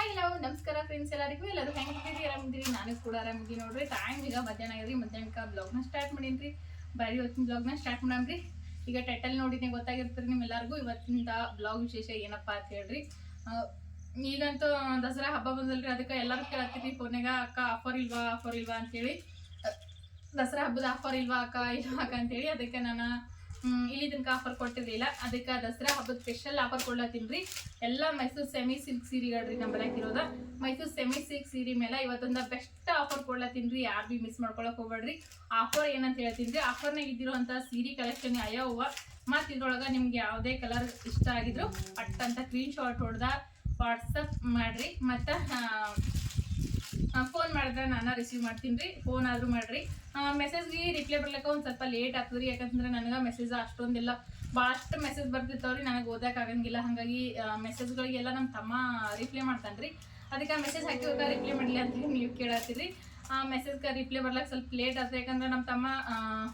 Hi hello ನಮಸ್ಕಾರ friends ಎಲ್ಲರಿಗೂ. ಎಲ್ಲರೂ ಹೆಂಗಿದ್ದೀರಿ ಆರಾಮಿದ್ದೀರಿ? ನಾನು ಕೂಡ ಆರಾಮಿದ್ದೀನಿ ನೋಡ್ರಿ. ಟೈಮ್ ಈಗ ಮಧ್ಯಾಹ್ನ ಆಗಿದ್ರಿ ಮಧ್ಯಾಹ್ನಕ್ಕೆ ಬ್ಲಾಗ್ನ ಸ್ಟಾರ್ಟ್ ಮಾಡೀನಿ ಬರೀ ಇವತ್ತಿನ ಬ್ಲಾಗ್ನ ಸ್ಟಾರ್ಟ್ ಮಾಡಮ್ರಿ ಈಗ ಟೈಟಲ್ ನೋಡಿದ್ರೆ ಗೊತ್ತಾಗಿರ್ತೀರಿ ನಿಮ್ಮೆಲ್ಲರಿಗೂ. ಇವತ್ತಿನ ಬ್ಲಾಗ್ ವಿಶೇಷ ಏನಪ್ಪ ಅಂತ ಹೇಳ್ರಿ. ಈಗಂತೂ ದಸರಾ ಹಬ್ಬ ಬಂದಲ್ರಿ. ಅದಕ್ಕೆ ಎಲ್ಲರೂ ಕೇಳತ್ತೀರಿ ಫೋನ್ಯಾಗ ಅಕ್ಕ ಆಫರ್ ಇಲ್ವಾ? ಆಫರ್ ಇಲ್ವಾ? ಅಂತೇಳಿ ದಸರಾ ಹಬ್ಬದ ಆಫರ್ ಇಲ್ವಾ ಅಕ್ಕ ಇಲ್ವಾ ಅಕ್ಕ ಅಂತೇಳಿ ಅದಕ್ಕೆ ನಾನು ಇಲ್ಲಿ ತನಕ ಆಫರ್ ಕೊಟ್ಟಿರ್ಲಿಲ್ಲ ಅದಕ್ಕೆ ದಸರಾ ಹಬ್ಬದ ಸ್ಪೆಷಲ್ ಆಫರ್ ಕೊಡ್ಲತ್ತೀನಿ ಎಲ್ಲ ಮೈಸೂರು ಸೆಮಿ ಸಿಲ್ಕ್ ಸೀರೆಗಳ್ರಿ ನಮ್ಮ ಇರೋದ. ಮೈಸೂರು ಸೆಮಿ ಸಿಲ್ಕ್ ಸೀರೆ ಮೇಲೆ ಇವತ್ತೊಂದು ಬೆಸ್ಟ್ ಆಫರ್ ಕೊಡ್ಲತ್ತೀನಿ ರೀ. ಯಾರು ಭೀ ಮಿಸ್ ಮಾಡ್ಕೊಳಕ್ ಹೋಗ್ಬೇಡ್ರಿ. ಆಫರ್ ಏನಂತ ಹೇಳ್ತೀನಿ ರೀ. ಆಫರ್ನಾಗ ಇದ್ದಿರುವಂಥ ಸೀರೆ ಕಲೆಕ್ಷನ್ ಅಯ್ಯವ್ವ ಮತ್ತು ಇದ್ರೊಳಗೆ ನಿಮ್ಗೆ ಯಾವುದೇ ಕಲರ್ ಇಷ್ಟ ಆಗಿದ್ರು, ಪಟ್ ಅಂತ ಶಾರ್ಟ್ ಶಾಟ್ ಹೊಡೆದ ವಾಟ್ಸಪ್ ಮಾಡಿರಿ. ಮತ್ತು ಫೋನ್ ಮಾಡಿದ್ರೆ ನಾನು ರಿಸೀವ್ ಮಾಡ್ತೀನಿ ರೀ. ಫೋನ್ ಆದರೂ ಮಾಡ್ರಿ. ಮೆಸೇಜ್ಗೆ ರಿಪ್ಲೈ ಬರ್ಲಿಕ್ಕೆ ಒಂದು ಸ್ವಲ್ಪ ಲೇಟ್ ಆಗ್ತದೆ ರೀ. ಯಾಕಂತಂದ್ರೆ ನನಗೆ ಮೆಸೇಜ್ ಅಷ್ಟೊಂದಿಲ್ಲ. ಭಾಳಷ್ಟು ಮೆಸೇಜ್ ಬರ್ತಿರ್ತಾವ್ರಿ ನನಗೆ ಓದಕ್ಕೆ ಆಗಂಗಿಲ್ಲ. ಹಾಗಾಗಿ ಮೆಸೇಜ್ಗಳಿಗೆಲ್ಲ ನಮ್ಮ ತಮ್ಮ ರಿಪ್ಲೈ ಮಾಡ್ತಾನೆ ರೀ. ಅದಕ್ಕೆ ಮೆಸೇಜ್ ಹಾಕಿವಾಗ ರಿಪ್ಲೈ ಮಾಡಲಿ ಅಂತ ನೀವು ಕೇಳತ್ತೀರಿ. ಆ ಮೆಸೇಜ್ಗೆ ರಿಪ್ಲೈ ಬರ್ಲಿಕ್ಕೆ ಸ್ವಲ್ಪ ಲೇಟ್ ಆಗ್ತದೆ ಯಾಕಂದ್ರೆ ನಮ್ಮ ತಮ್ಮ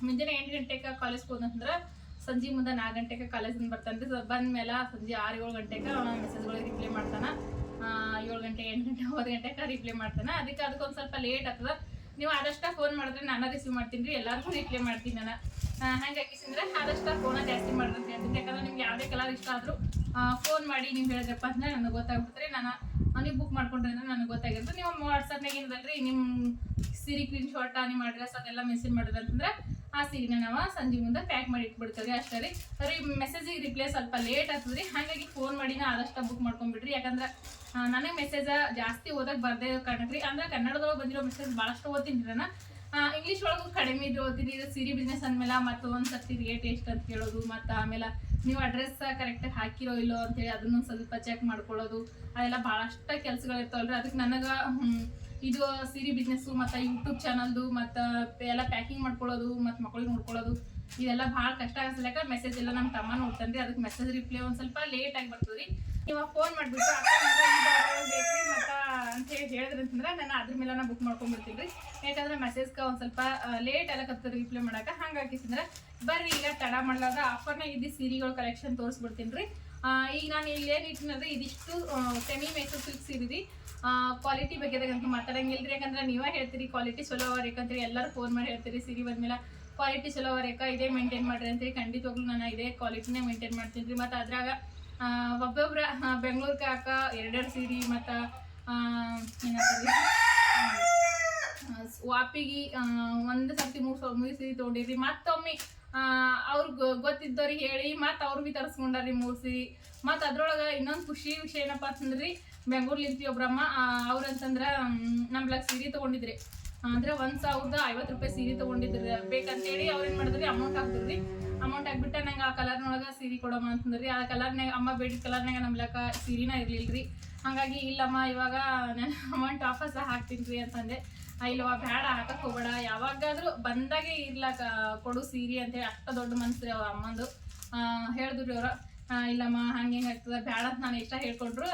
ಮುಂಜಾನೆ ಎಂಟು ಗಂಟೆಗೆ ಕಾಲೇಜ್ಗೆ ಹೋದಂದ್ರೆ ಸಂಜೆ ಮುಂದೆ ನಾಲ್ಕು ಗಂಟೆಗೆ ಕಾಲೇಜಿಂದ ಬರ್ತಾನೆ ರೀ ಬಂದ ಮೇಲೆ ಸಂಜೆ ಆರು ಏಳು ಗಂಟೆಗೆ ಮೆಸೇಜ್ಗಳಿಗೆ ರಿಪ್ಲೈ ಮಾಡ್ತಾನೆ. ಏಳು ಗಂಟೆ, ಎಂಟು ಗಂಟೆ ಒಂಬತ್ತು ಗಂಟೆಗೆ ರಿಪ್ಲೈ ಮಾಡ್ತಾನೆ. ಅದಕ್ಕೆ ಅದಕ್ಕೊಂದು ಸ್ವಲ್ಪ ಲೇಟ್ ಆಗ್ತದೆ. ನೀವು ಆದಷ್ಟು ಫೋನ್ ಮಾಡಿದ್ರೆ ನಾನು ರಿಸೀವ್ ಮಾಡ್ತೀನಿ ರೀ, ಎಲ್ಲರಿಗೂ ರಿಪ್ಲೈ ಮಾಡ್ತೀನಿ ನಾನು. ಹಂಗಾಗಿ ಅಂದರೆ ಆದಷ್ಟು ಫೋನ ಜಾಸ್ತಿ ಮಾಡ್ರಿ ಅಂತ ಯಾಕಂದ್ರೆ ನಿಮ್ಗೆ ಯಾವುದೇ ಕಲರ್ ಇಷ್ಟ ಆದರೂ ಫೋನ್ ಮಾಡಿ ನೀವು ಹೇಳಿದ್ರಪ್ಪ ಅಂದ್ರೆ ನನಗೆ ಗೊತ್ತಾಗ್ಬಿಟ್ರೆ ನಾನು ನೀವು ಬುಕ್ ಮಾಡ್ಕೊಂಡ್ರೆ ಅಂದ್ರೆ ನನಗೆ ಗೊತ್ತಾಗಿರ್ತದೆ ನೀವು ವಾಟ್ಸಪ್ನಾಗ ಏನದಲ್ರಿ ನಿಮ್ಮ ಸಿರಿ ಕ್ರೀನ್ ಶಾಟ್ ನಿಮ್ಮ ಅಡ್ರೆಸ್ ಅದೆಲ್ಲ ಮೆಸೇಜ್ ಮಾಡಿದ್ರೆ ಅಂತಂದ್ರೆ ಆ ಸೀರೆನ ನಾವು ಸಂಜೆ ಮುಂದೆ ಪ್ಯಾಕ್ ಮಾಡಿ ಇಟ್ಬಿಡ್ತೀವಿ ಅಷ್ಟೇ ರೀ. ರೀ ಮೆಸೇಜಿಗೆ ರಿಪ್ಲೈ ಸ್ವಲ್ಪ ಲೇಟ್ ಆಗ್ತದೆ ರೀ ಹಾಗಾಗಿ ಫೋನ್ ಮಾಡಿನ ಆದಷ್ಟು ಬುಕ್ ಮಾಡ್ಕೊಂಬಿಡ್ರಿ. ಯಾಕಂದ್ರೆ ನನಗೆ ಮೆಸೇಜ ಜಾಸ್ತಿ ಓದಕ್ಕೆ ಬರ್ದೇ ಕಾರಣಕ್ಕೆ ರೀ. ಅಂದ್ರೆ ಕನ್ನಡದೊಳಗೆ ಬಂದಿರೋ ಮೆಸೇಜ್ ಭಾಳಷ್ಟು ಓದ್ತೀನಿ ರೀ ನಾನು. ಇಂಗ್ಲೀಷ್ ಒಳಗೂ ಕಡಿಮೆ ಇದ್ರೆ ಓದ್ತೀನಿ. ಇದು ಸೀರೆ ಬಿಸ್ನೆಸ್ ಅಂದಮೇಲೆ ಮತ್ತು ಒಂದು ಸರ್ತಿ ರೇಟ್ ಎಷ್ಟು ಅಂತ ಕೇಳೋದು, ಮತ್ತು ಆಮೇಲೆ ನೀವು ಅಡ್ರೆಸ್ ಕರೆಕ್ಟಾಗಿ ಹಾಕಿರೋ ಇಲ್ಲೋ ಅಂತೇಳಿ ಅದನ್ನೊಂದು ಸ್ವಲ್ಪ ಚೆಕ್ ಮಾಡ್ಕೊಳ್ಳೋದು. ಅದೆಲ್ಲ ಭಾಳಷ್ಟು ಕೆಲಸಗಳು ಇರ್ತಾವಲ್ರಿ ಅದಕ್ಕೆ ನನಗೆ ಇದು ಸೀರೆ ಬಿಸ್ನೆಸ್ಸು ಮತ್ತು ಯೂಟ್ಯೂಬ್ ಚಾನಲ್ದು ಮತ್ತು ಎಲ್ಲ ಪ್ಯಾಕಿಂಗ್ ಮಾಡ್ಕೊಳ್ಳೋದು, ಮತ್ತು ಮಕ್ಕಳಿಗೆ ನೋಡ್ಕೊಳ್ಳೋದು, ಇದೆಲ್ಲ ಭಾಳ ಕಷ್ಟ ಆಗಿಸ್ಲಕ್ಕ ಮೆಸೇಜ್ ಎಲ್ಲ ನಮ್ಮ ತಮ್ಮ ನೋಡ್ತಾನೆ ಅದಕ್ಕೆ ಮೆಸೇಜ್ ರಿಪ್ಲೈ ಒಂದು ಸ್ವಲ್ಪ ಲೇಟ್ ಆಗಿ ಬರ್ತದೆ ರೀ. ನೀವು ಫೋನ್ ಮಾಡಿಬಿಟ್ಟು ಬೇಕು ಮತ್ತು ಅಂತೇಳಿ ಹೇಳಿದ್ರಿ ಅಂತಂದ್ರೆ ನಾನು ಅದ್ರ ಮೇಲೆ ನಾನು ಬುಕ್ ಮಾಡ್ಕೊಂಡ್ಬಿಡ್ತೀನಿ ರೀ. ಯಾಕಂದ್ರೆ ಮೆಸೇಜ್ಗೆ ಒಂದು ಸ್ವಲ್ಪ ಲೇಟ್ ಆಗಕತ್ತದ ರಿಪ್ಲೈ ಮಾಡೋಕೆ ಹಂಗಾಕಿಸಿದ್ರೆ ಬರ್ರಿ, ಈಗ ತಡ ಮಾಡ್ಲಾರ್ದ ಆಫರ್ನಾಗ ಇದ್ದು ಸೀರೆಗಳು ಕಲೆಕ್ಷನ್ ತೋರಿಸ್ಬಿಡ್ತೀನಿ ರೀ. ಈಗ ನಾನು ಇಲ್ಲಿ ಏನು ಇಟ್ಟಿನಂದ್ರೆ ಇದಿಷ್ಟು ಸೆಮಿ ಮೈಸೂರು ಸಿಲ್ಕ್ ಸೀರೆ ಕ್ವಾಲಿಟಿ ಬಗ್ಗೆದಾಗಂತೂ ಮಾತಾಡಂಗಿಲ್ಲ ರೀ ಯಾಕಂದ್ರೆ ನೀವೇ ಹೇಳ್ತೀರಿ ಕ್ವಾಲಿಟಿ ಚಲೋ ಅವ ಯಾಕಂದ್ರೆ ಎಲ್ಲರೂ ಫೋನ್ ಮಾಡಿ ಹೇಳ್ತೀರಿ. ಸೀರೆ ಬಂದ್ಮೇಲೆ ಕ್ವಾಲಿಟಿ ಚಲೋ ಅವ ಯಾಕ ಇದೇ ಮೇಂಟೈನ್ ಮಾಡ್ರಿ ಅಂತೀರಿ ಖಂಡಿತವಾಗ್ಲೂ ನಾನು ಇದೇ ಕ್ವಾಲಿಟಿನೇ ಮೇಂಟೈನ್ ಮಾಡ್ತೀನಿ ರೀ ಮತ್ತು ಅದ್ರಾಗ ಒಬ್ಬೊಬ್ಬರ ಬೆಂಗಳೂರಿಗೆ ಹಾಕ ಎರಡೆರಡು ಸೀರೆ, ಮತ್ತು ಏನಂತಾರೆ ವಾಪಿಗೆ ಒಂದು ಸರ್ತಿ ಮೂರು ಸಾವಿರ ಮೂರು ಸೀರೆ ತೊಗೊಂಡಿರಿ. ಮತ್ತೊಮ್ಮೆ ಅವ್ರಿಗೆ ಗೊತ್ತಿದ್ದವ್ರಿಗೆ ಹೇಳಿ, ಮತ್ತು ಅವ್ರು ಭೀ ತರಿಸ್ಕೊಂಡಾರಿ ಮೂರು ಸೀರೆ. ಮತ್ತು ಅದ್ರೊಳಗೆ ಇನ್ನೊಂದು ಖುಷಿ ವಿಷಯ ಏನಪ್ಪ ಅಂತಂದ್ರೆ ಬೆಂಗಳೂರ್ಲಿಂತಿ ಒಬ್ರಮ್ಮ ನಮ್ಗೆ ನಮ್ಮ ಸೀರೆ ತೊಗೊಂಡಿದ್ರಿ. ಅಂದ್ರೆ ಒಂದ್ ಸಾವಿರದ ಐವತ್ತು ರೂಪಾಯಿ ಸೀರೆ ತಗೊಂಡಿದ್ರಿ. ಬೇಕಂತೇಳಿ ಅವ್ರು ಏನು ಮಾಡಿದ್ರಿ ಅಮೌಂಟ್ ಹಾಕಿದ್ರಿ ಅಮೌಂಟ್ ಹಾಕ್ಬಿಟ್ಟ ನಂಗೆ ಆ ಕಲರ್ನೊಳಗೆ ಸೀರೆ ಕೊಡಮ್ಮ ಅಂತಂದ್ರಿ. ಆ ಕಲರ್ನಾಗ ಅಮ್ಮ ಬೇಡಿದ ಕಲರ್ನಾಗ ನಮ್ಲಕ್ಕ ಸೀರೆನ ಇರ್ಲಿಲ್ರಿ. ಹಾಗಾಗಿ ಇಲ್ಲಮ್ಮ, ಇವಾಗ ನಾನು ಅಮೌಂಟ್ ವಾಪಸ್ ಹಾಕ್ತೀನಿ ರೀ ಅಂತಂದೆ. ಇಲ್ಲವ ಬೇಡ ಹಾಕಕ್ ಹೋಗಬೇಡ. ಯಾವಾಗಾದ್ರೂ ಬಂದಾಗೆ ಇರ್ಲಾಕ ಕೊಡು ಸೀರೆ ಅಂತೇಳಿ ಅಷ್ಟ ದೊಡ್ಡ ಮನ್ಸ್ರಿ ಅವ್ರ ಅಮ್ಮಂದು. ಹೇಳಿದ್ರಿ ಅವ್ರ. ಇಲ್ಲಮ್ಮ ಹಂಗೆ ಹೆಂಗೆ ಆಗ್ತದ ಬೇಡ ಅಂತ ನಾನು ಇಷ್ಟ ಹೇಳ್ಕೊಂಡ್ರು.